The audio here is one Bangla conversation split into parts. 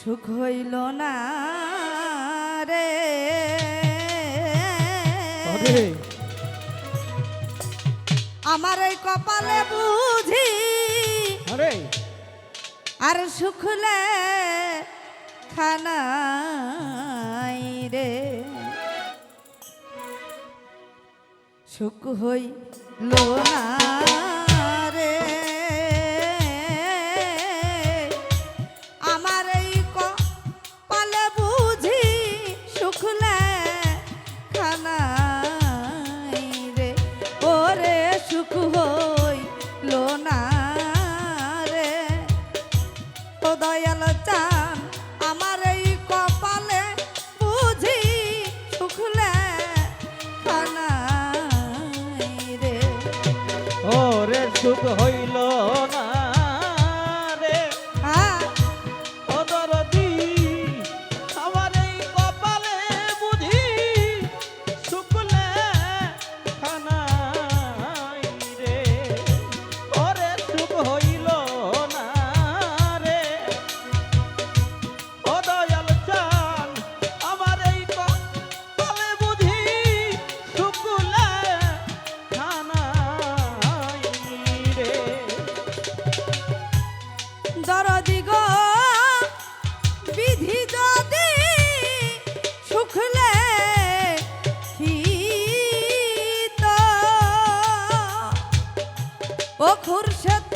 সুখ হইল না রে। আমার এই কপালে বুঝি। আর। সুখলে খানাই রে। সুখ হইল না ও খুরশেদ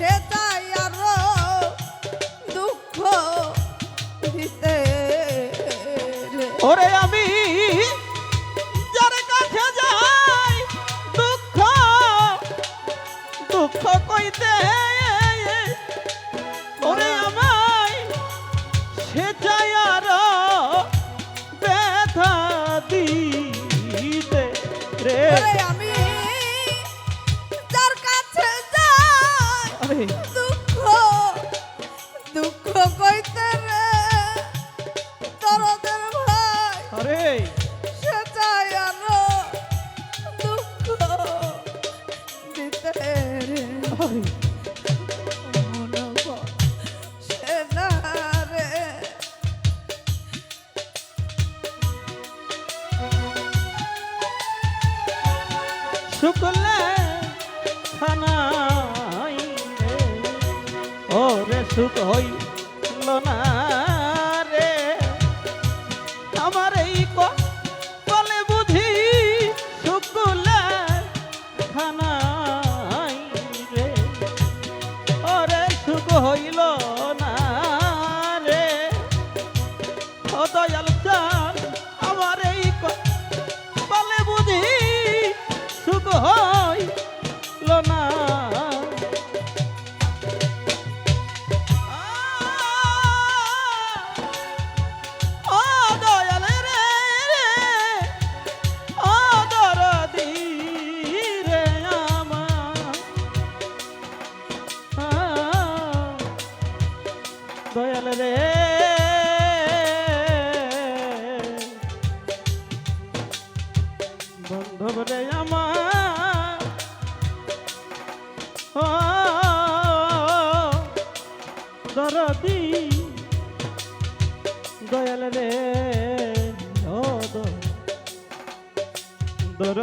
উঠে তাই আরও দুঃখ ওরে আমি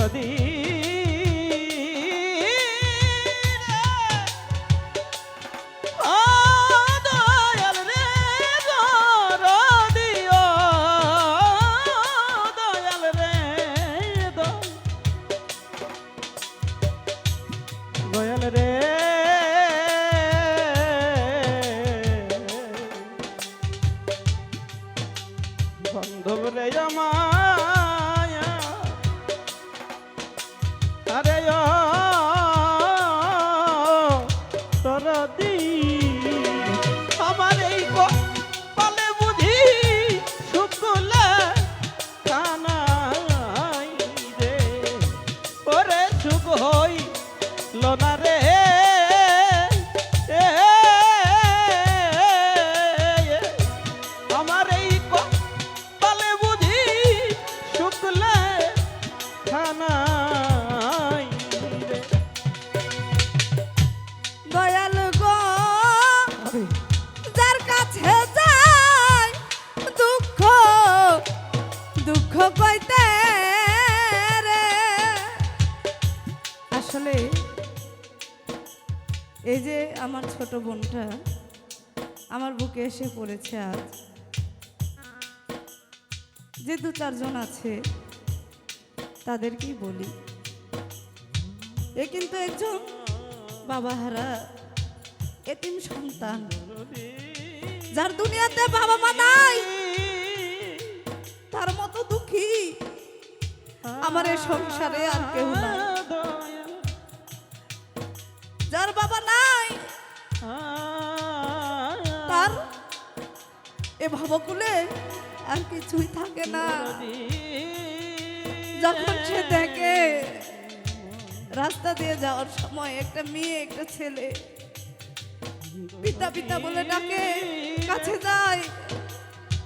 নদী আসলে এই যে আমার ছোট বোনটা, আমার বুকে এসে পড়েছে আজ। যে দু চারজন আছে, তাদেরকেই বলি। এ কিন্তু একজন বাবা হারা এতিম সন্তান, যার দুনিয়াতে বাবা মা নাই, তার মতো দুঃখী আমার এই সংসারে আর কেউ নাই। যার বাবা নাই, তার এ ভাবকুলে আর কিছুই থাকে না। যখন সে দেখে রাস্তা দিয়ে যাওয়ার সময় একটা মেয়ে, একটা ছেলে পিতা পিতা বলে ডাকে, কাছে যায়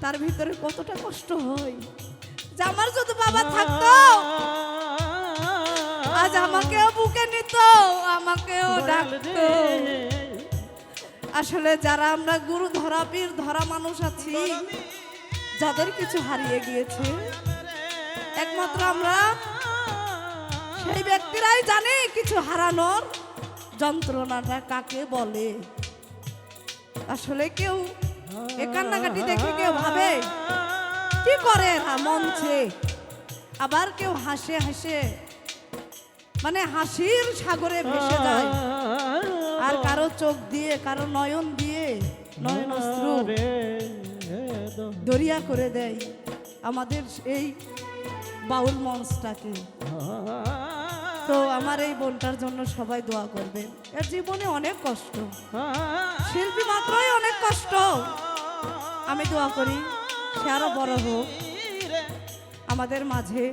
তার ভিতরে কতটা কষ্ট হয়। আমার যদি বাবা থাকতো, আজ আমাকেও বুকে নিত, আমাকেও ডাকতো। আসলে যারা আমরা গুরু ধরা পীর ধরা মানুষ আছি, যাদের কিছু হারিয়ে গিয়েছে, একমাত্র আমরা সেই ব্যক্তিরাই জানে কিছু হারানোর যন্ত্রণাটা কাকে বলে। আসলে কেউ এ কান্নাকাটি দেখে কেউ ভাবে কি করে এরা? মঞ্চে আবার কেউ হাসে হাসে মানে হাসির সাগরে ভেসে যায়। আর কারও চোখ দিয়ে কারও নয়ন দিয়ে নয়ন দরিয়া করে দেয় আমাদের এই বাউল মঞ্চটাকে। তো আমার এই বোনটার জন্য সবাই দোয়া করবেন এর জীবনে অনেক কষ্ট। শিল্পী মাত্রই অনেক কষ্ট। আমি দোয়া করি। সে আরও বড় হোক আমাদের মাঝে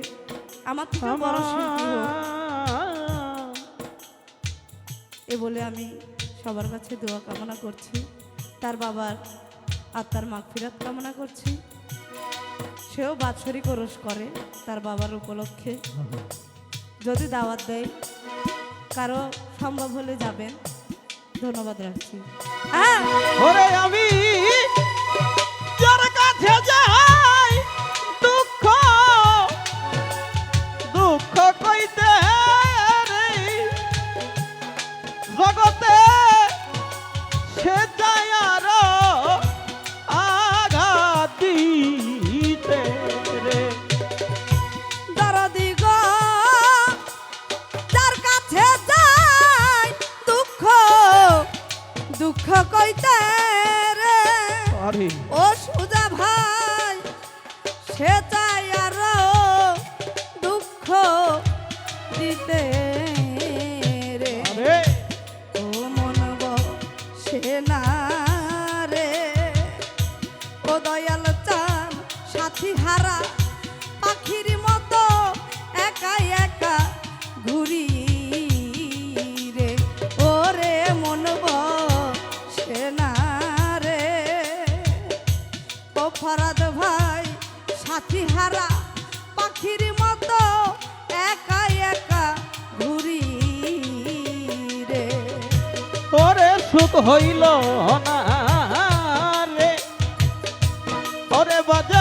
আমার থেকে বড় শিল্পী হোক। এ বলে আমি সবার কাছে দোয়া কামনা করছি। তার বাবার আত্মার মাগফিরাত কামনা করছি। সেও বাৎসরিক ওরস করে তার বাবার উপলক্ষে। যদি দাওয়াত দেয় কারও সম্ভব হলে যাবেন। ধন্যবাদ রাখছি। হ্যাঁ। ওরে আমি যার কাছে না হইল না রে। ওরে বাজা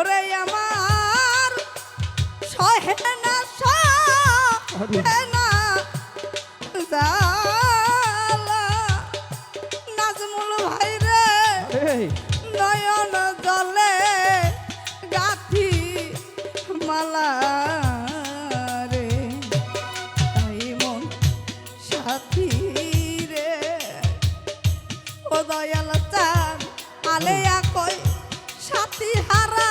ওরে আমার সহে না সহে না জালা। নাজমুল ভাই রে নয়ন জলে গাথি মালা রে। তাই মন সাথী দয়াল চান আলেয়া কই সাথী হারা।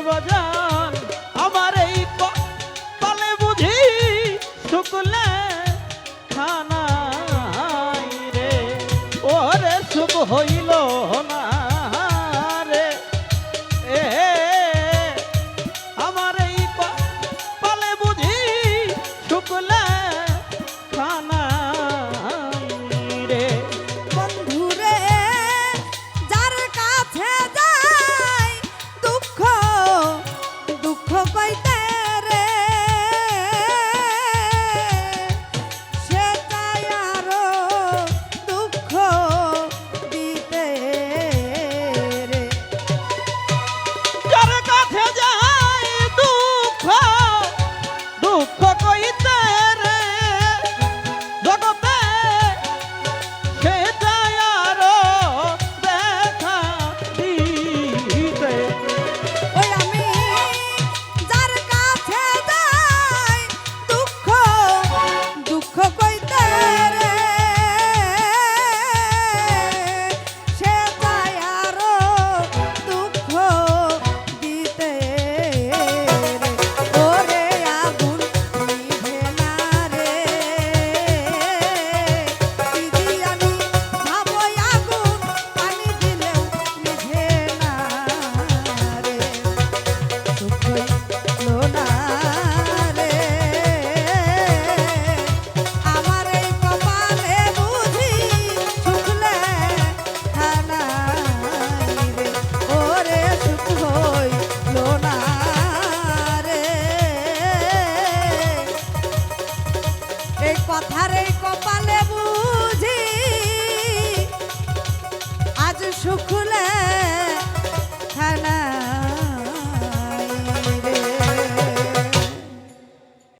বাজা